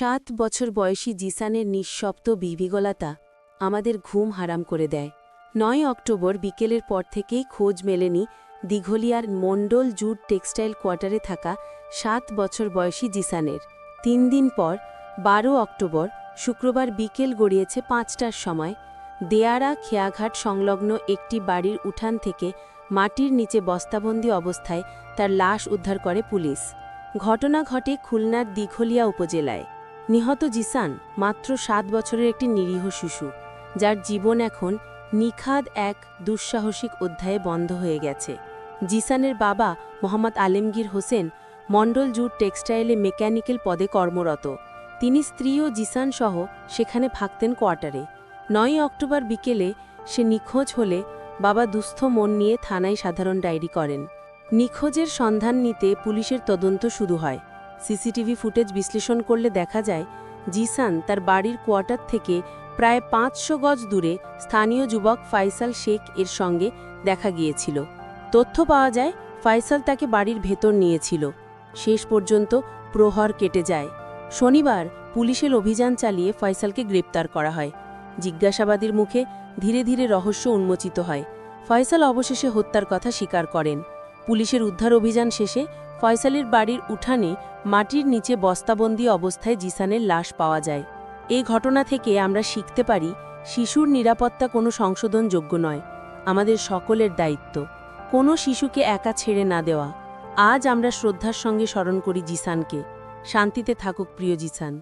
সাত বছর বয়সী জিসানের নিঃশব্দ বিবিগলতা আমাদের ঘুম হারাম করে দেয়। নয় অক্টোবর বিকেলের পর থেকেই খোঁজ মেলেনি দিঘলিয়ার মণ্ডল জুট টেক্সটাইল কোয়ার্টারে থাকা সাত বছর বয়সী জিসানের। তিন দিন পর, বারো অক্টোবর, শুক্রবার বিকেল গড়িয়েছে পাঁচটার সময়। দেয়ারা খেয়াঘাট সংলগ্ন একটি বাড়ির উঠান থেকে মাটির নিচে বস্তাবন্দি অবস্থায় তার লাশ উদ্ধার করে পুলিশ। ঘটনা ঘটে খুলনার দিঘলিয়া উপজেলায়। নিহত জিসান মাত্র সাত বছরের একটি নিরীহ শিশু, যার জীবন এখন নিখাদ এক দুঃসাহসিক অধ্যায়ে বন্ধ হয়ে গেছে। জিসানের বাবা মোহাম্মদ আলেমগীর হোসেন মণ্ডল জুট টেক্সটাইলে মেকানিক্যাল পদে কর্মরত। তিনি স্ত্রী ও জিসান সহ সেখানে থাকতেন কোয়ার্টারে। নয় অক্টোবর বিকেলে সে নিখোঁজ হলে বাবা দুস্থ মন নিয়ে থানায় সাধারণ ডায়েরি করেন। নিখোঁজের সন্ধান নিতে পুলিশের তদন্ত শুরু হয়। সিসিটিভি ফুটেজ বিশ্লেষণ করলে দেখা যায়, জিসান তার বাড়ির কোয়ার্টার থেকে প্রায় পাঁচশো গজ দূরে স্থানীয় যুবক ফাইসাল শেখ এর সঙ্গে দেখা গিয়েছিল। তথ্য পাওয়া যায়, ফাইসাল তাকে বাড়ির ভেতর নিয়েছিল। শেষ পর্যন্ত প্রহর কেটে যায়। শনিবার পুলিশের অভিযান চালিয়ে ফয়সালকে গ্রেপ্তার করা হয়। জিজ্ঞাসাবাদীর মুখে ধীরে ধীরে রহস্য উন্মোচিত হয়। ফয়সাল অবশেষে হত্যার কথা স্বীকার করেন। পুলিশের উদ্ধার অভিযান শেষে ফয়সালের বাড়ির উঠানে মাটির নিচে বস্তাবন্দি অবস্থায় জিসানের লাশ পাওয়া যায়। এই ঘটনা থেকে আমরা শিখতে পারি, শিশুর নিরাপত্তা কোনো সংশোধনযোগ্য নয়। আমাদের সকলের দায়িত্ব। কোনো শিশুকে একা ছেড়ে না দেওয়া। আজ আমরা শ্রদ্ধার সঙ্গে স্মরণ করি জিসানকে। শান্তিতে থাকুক প্রিয় জিসান।